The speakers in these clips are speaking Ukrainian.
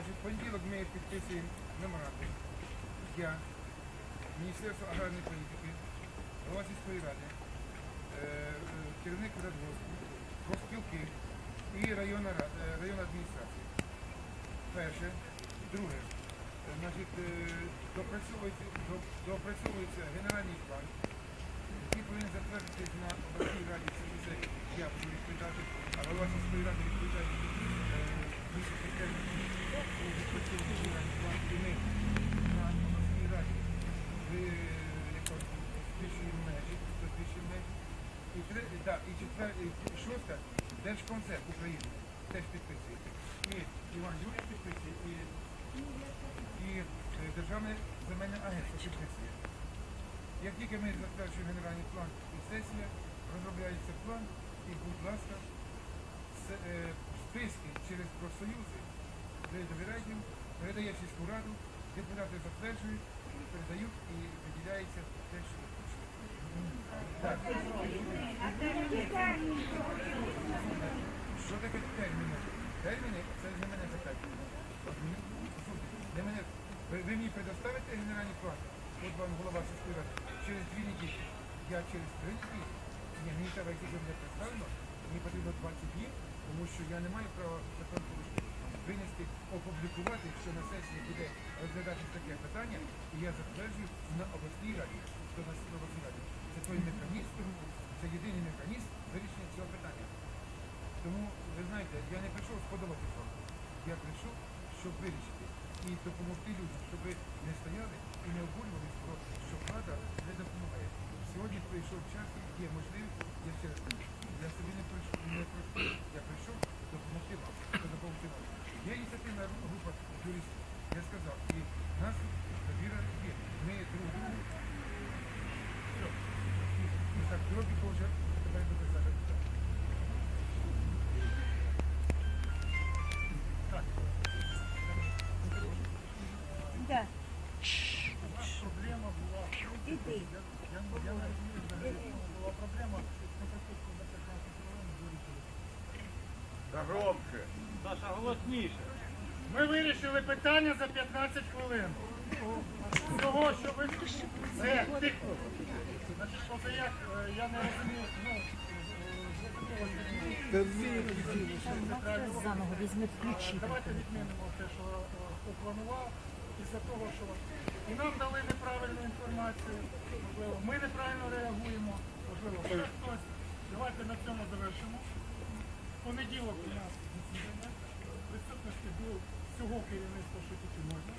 Значить, в понеділок ми підписуємо меморандум. Я, Міністерство аграрної політики, голова сільської ради, е, е, керівник радгоспу, профспілки і районна, е, районна адміністрація. Перше. Друге. Значить, е, допрацьовується, генеральний план, який повинен затвердитись на обласній раді. Це вже я буду відповідати, а голова сільської ради відповідає і межі. І, шосте, Держконцерт України теж підписує. І Іван Юрій підписує, і, і Державне агентство підписує. Як тільки ми затверджуємо генеральний план і сесія, розробляється план, і, будь ласка, списки через профсоюзи, ви довіряєте, їм, передає сільську раду, депутати затверджують, передають і виділяється те, що хочуть. Що таке терміни? Терміни це не мене питання. Не мене. Ви, мені предоставите генеральний план? От вам голова сільської ради. Через дві неділі. Я через три неділі. Ні, мені треба якщо буде представлено. Мені потрібно 20 днів, тому що я не маю права закон. Винести, опублікувати, що на сесії буде розглядатися таке питання, і я затверджую на обласній раді. Що на на обласній раді. Це той механізм, це єдиний механізм вирішення цього питання. Тому, ви знаєте, я не прийшов сподобатися вам. Я прийшов, щоб вирішити і допомогти людям, щоб не стояли і не обурювалися, про що влада не допомагає. Сьогодні прийшов час, є можливість, я ще раз кажу, я собі не прийшов, не прийшов. Я прийшов допомогти вам, допомогти вам. Є ініціативна група юристів, я сказав, і нас довіра є. Ми друг другу. Все. І, так, дорогі Боже, тебе буде зараз. Да. Проблема була. Іди. Я, я не розумію, взагалі, була проблема. Ми практично за 15 хвилин вирішили. Та громче. Саша, голосніше. Ми вирішили питання за 15 хвилин. Того, що ви... Це, тихо. Значить, поза як, е, я не розумію, ну, е, Заново візьми ключі. Давайте відмінимо те, що е, хто планував, із-за того, що і нам дали неправильну інформацію, можливо, ми неправильно реагуємо, Давайте на цьому завершимо. Понеділок у нас засідання, присутності був всього керівництва, що тільки можна.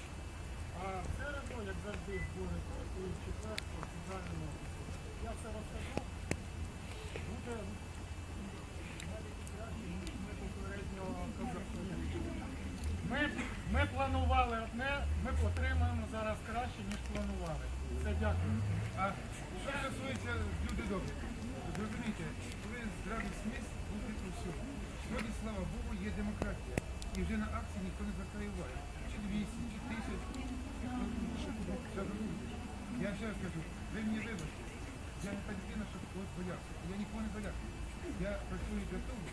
А в середу, як завжди, збори і в четвер по. Я все розкажу. Буде ми попередньо. Ми, ми планували одне, ми отримаємо зараз краще, ніж дякую. А що стосується люди добрі, зрозумійте, ви здравий сміст бути у всьому. Сьогодні, слава Богу, є демократія. І вже на акції ніхто не звертає уваги. Чи 200, чи 1000. Я ще раз кажу, ви мені вибачте. Я не та щоб когось боявся. Я нікого не боявся. Я працюю для того,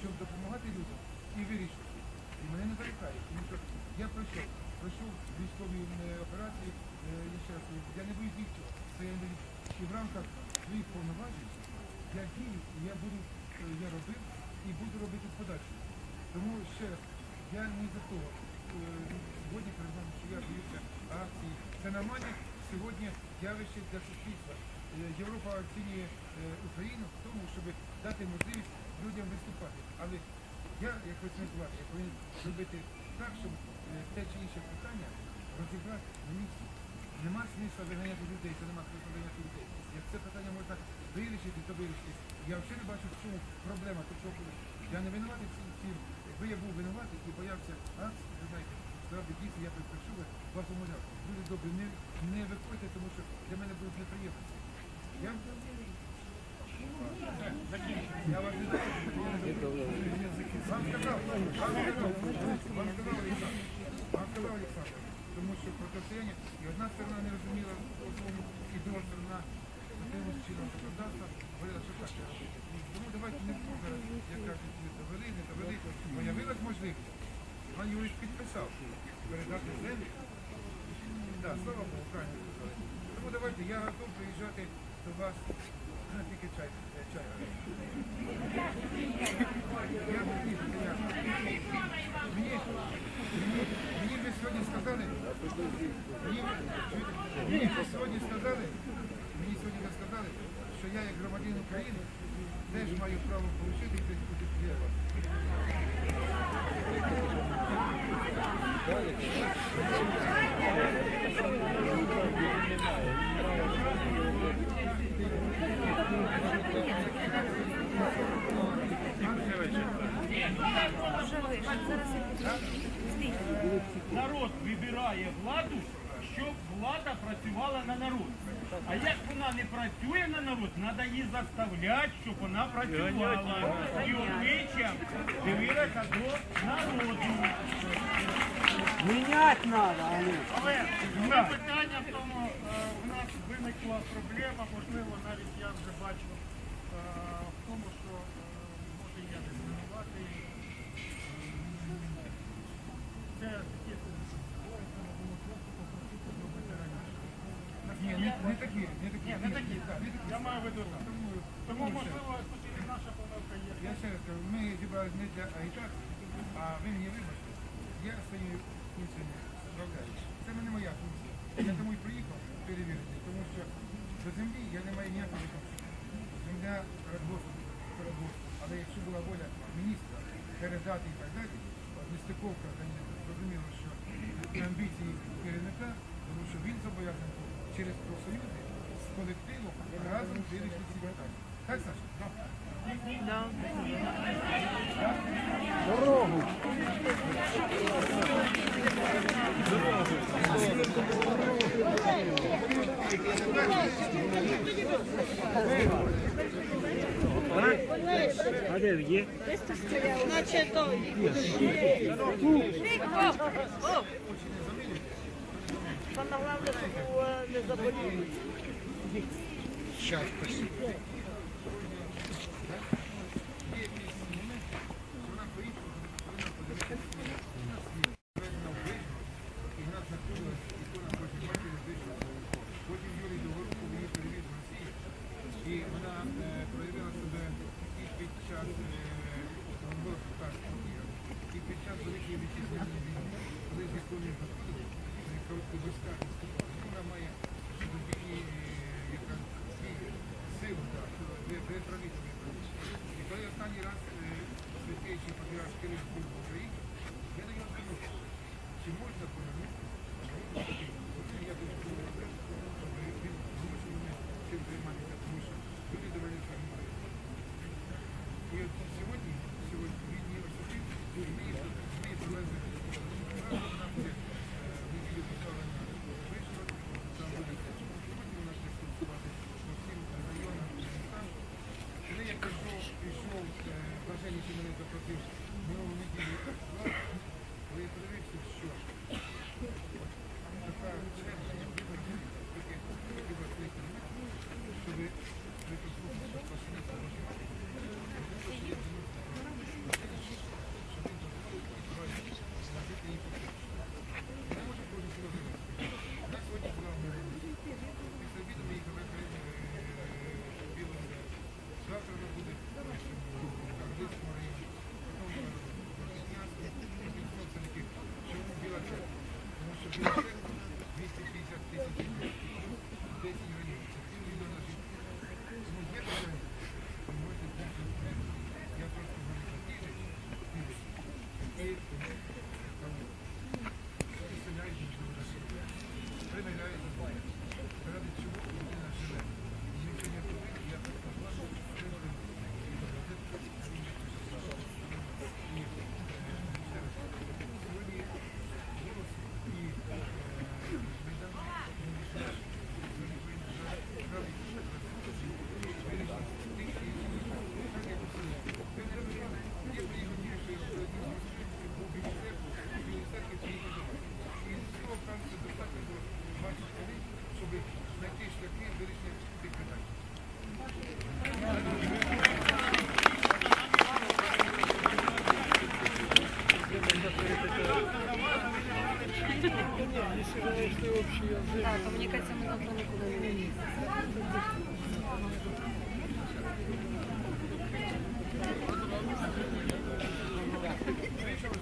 щоб допомагати людям і вирішувати. І мене не залякають. Тому що я пройшов, пройшов військові е, операції, я не боюсь нічого. Це я. І в рамках своїх повноважень я дію, я буду, е, я робив і буду робити в подальшому. Тому ще раз, я не за того. е, Сьогодні перед що я боюся акції. Це нормальне сьогодні явище для суспільства. Е, Європа оцінює Україну в тому, щоб дати можливість людям виступати. Але я, як працівник влади, я повинен зробити так, щоб те чи інше питання розібрати на місці. Нема смисла виганяти людей, це нема смисла виганяти людей. Як це питання можна вирішити, то вирішити. Я взагалі не бачу в чому проблема. Тобто я не винуватий в цім. Якби я був винуватий і боявся акції, ви знаєте, справді дійсно я би, вас умоляв. Люди добрі, не, не виходьте, тому що для мене будуть неприємності. Я я вас не вам сказав, вам сказав, вам сказав Олександр, вам сказав Олександр, тому що протистояння, і одна сторона не розуміла і друга сторона якимось чином законодавства говорила, що так. Тому давайте не зараз, як кажуть, не довели, не довели, появилась можливість. пан Юрій підписав передати землю. Так, слава Богу, правильно. Тому давайте, я готов приїжджати до вас. Мені, вже сьогодні сказали, мені, вже сьогодні сказали, мені сьогодні сказали, що я як громадянин України теж маю право отримати і бути вас. Народ вибирає владу, щоб влада працювала на народ. А як вона не працює на народ, треба її заставляти, щоб вона працювала. І обличчям дивилася до народу. Менять надо. Але питання в тому, е, в нас виникла проблема, можливо, навіть я вже бачу е, в тому, що е, може я не звинувати. Це такі зробити раніше. Ні, не, такі, не такі. Не такі, так. Я маю виду. Тому, можливо, наша помилка є. Я ще раз кажу, ми зібрались не для агітації, а ви мені вибачте, я своєю функціями справляюся. Це не моя функція. Я тому і приїхав перевірити, тому що до землі я не маю ніякого відношення. Земля радгоспу. Але якщо була воля міністра передати і так далі, нестиковка зрозуміло, що амбіції керівника, тому що він зобов'язаний через профсоюзи з колективом разом вирішити ці питання. Так, Саша? Значить, то. Саме головне, щоб не заболіли. Сейчас, спасибо. під час Великої вітчизняної війни, коли з Японії заходили, вони коротко війська відступали. Вона має собі яка силу, так, ви, ви праві, ви праві. І коли останній раз е, святейший патріарх Кирил був в Україні, я до нього звернувся, чи можна повернути я дуже думаю, щоб він змусив мене цим займатися, тому що люди довели самі. І от сьогодні, сьогодні він її освітив, і ми її ми її привезли. Вона буде е, в неділю поставлена вийшла, там буде сьогодні вона буде спілкувати по всім районам і містам. Коли я прийшов, прийшов, е, Блаженний ти мене запросив минулу неділю, коли я подивився, що така черга, я виборів, таке, таке важливе, щоб ви послухали, що спасіння Божі Матері. Завтра вона буде в Карлицькому районі, потім вона в Рокітнянську, потім собственники, чому Біла Церква? Тому що Біла Церква 250 тисяч людей, 10 районів, це півмільйона жителів. Тому є питання, ви можете бути окремо. Я просто говорю за ті речі, ті речі, які там присиляють до себе, примиряють до себе. Ради чого людина живе. І якщо не туди, я так кажу, що це робить. І, е, ще раз, сьогодні голос і е, Майдан не рішає, сьогодні повинен правий вирішити тих, які так, як усі. Ви не розумієте, я приїхав, що я сьогодні був в Міністерстві, Так, комунікація ми завтра нікуди не їздимо. Да, вийшов,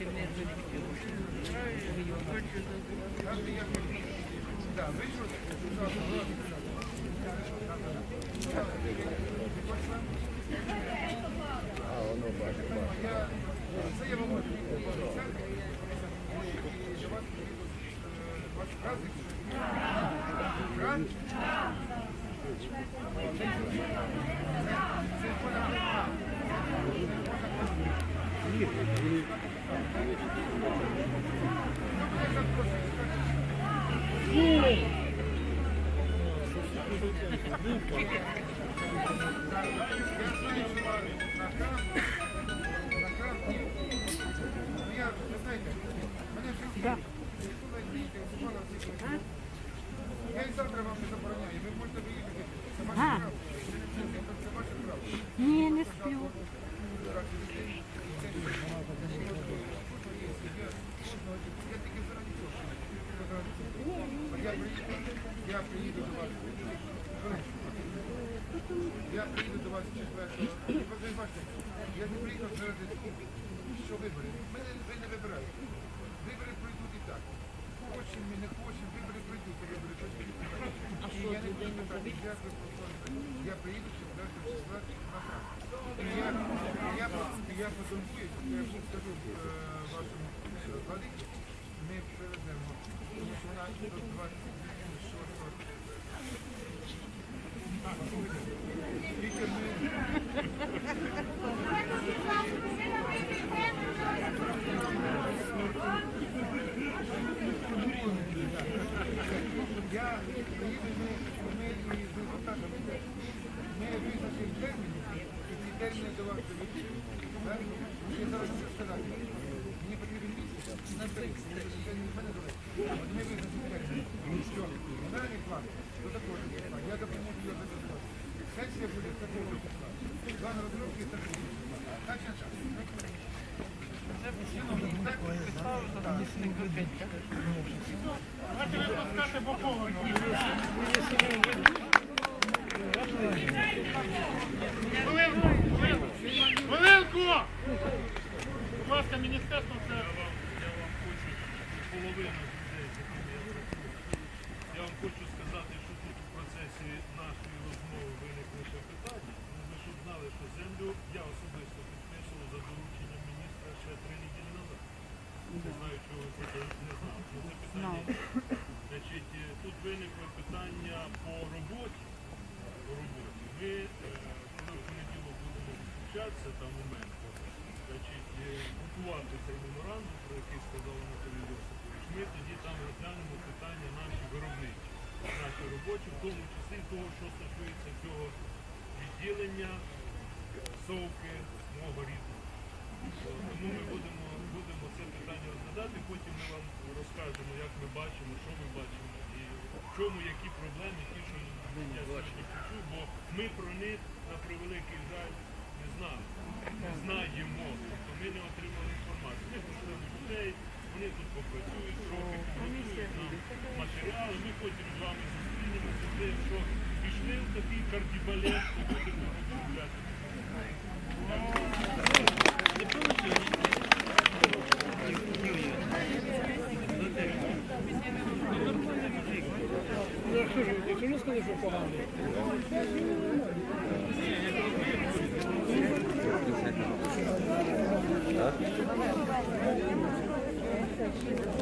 Я, це я вам я не приїхав заради що вибори. Вибори пройдуть і так. Хочемо ми, не хочемо, вибори пройдуть, вибори пройдуть. Я приїду 4 числа на фронт. Я, і я, скажу е, вашому е, ми переведемо, тому що вона до 26 Thank you. Давайте. Хвилинку! Будь ласка, міністерство це... половина людей, з якими я спілкуюся. Я вам хочу сказати, що тут у процесі нашої розмови виникли ще питання. Ну, ви щоб знали, що землю я особисто підписував за дорученням міністра ще три неділі назад. Не знаю, чого ви це не знали. Ну, це питання. Значить, е, тут виникло питання по роботі. По роботі. Ми, е, коли в понеділок будемо зустрічатися там у мене, значить, е, готувати цей меморандум, про який сказав Анатолій Йосипович, ми тоді там розглянемо питання наші виробничі, наші робочі, в тому числі того, що стосується цього відділення совки мого рідного. Тому ми будемо, будемо це питання розглядати, потім ми вам розкажемо, як ми бачимо, що ми бачимо і в чому які проблеми, ті, що я сьогодні почув, бо ми про них на превеликий жаль не знали. Не знаємо, тобто ми не отримали інформацію. Ми до людей, вони тут попрацюють, трохи підготують нам матеріали, ми потім з вами зустрінемося з тим, що пішли в такий кардібалет, і будемо розробляти. 어?